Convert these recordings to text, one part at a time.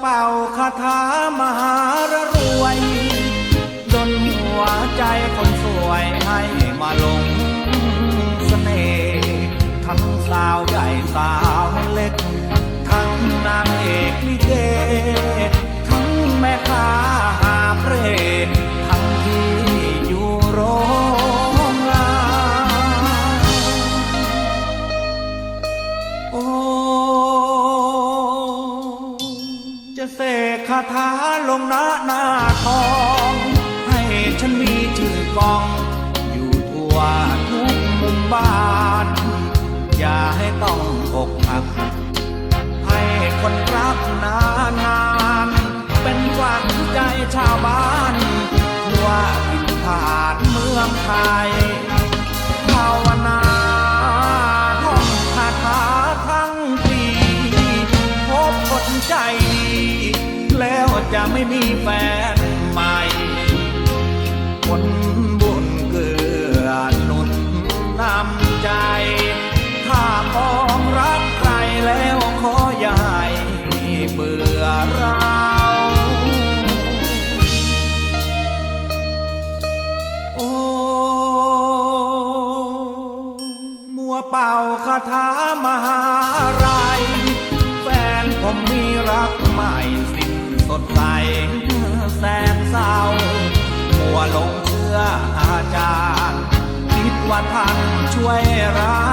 เป่าคาถามหารรวย ดนหัวใจคนสวยให้มาหลงาถาลงหน้าหน้าทอง ให้ฉันมีชื่อกอง อยู่ทั่วทุกมุมบ้าน อย่าให้ต้องอกหัก ให้คนรักนานนานเป็นขวัญใจชาวบ้านทั่วทินผ่านเมืองไทยภาวนา จะไม่มีแฟนใหม่คนบุญเกื้อหนุนนำใจ ถ้ามองรักใครแล้วขออย่าให้เบื่อเราโอ้มัวเป่าคาถามหารา ดใสแสนเศร้ามัวลงเชื่ออาจารย์ คิดว่าท่านช่วยเรา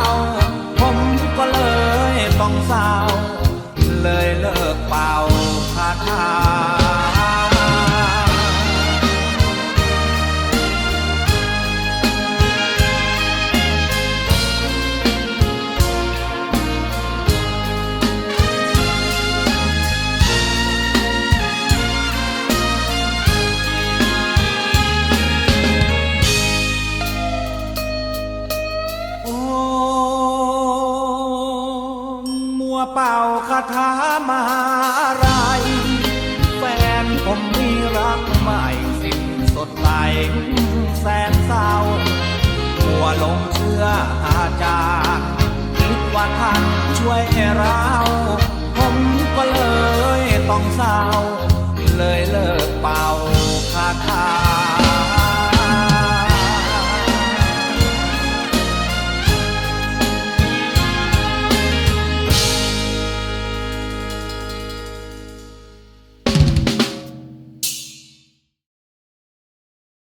โอ้มัวเป่าคาถามหาอะไรแฟนผมมีรักใหม่สิ้นสดใสแสนเศร้ามัวหลงเชื่ออาจารย์คิดว่าท่านช่วยเราผมก็เลยต้องเศร้า เลยเลิกเป่าคาถา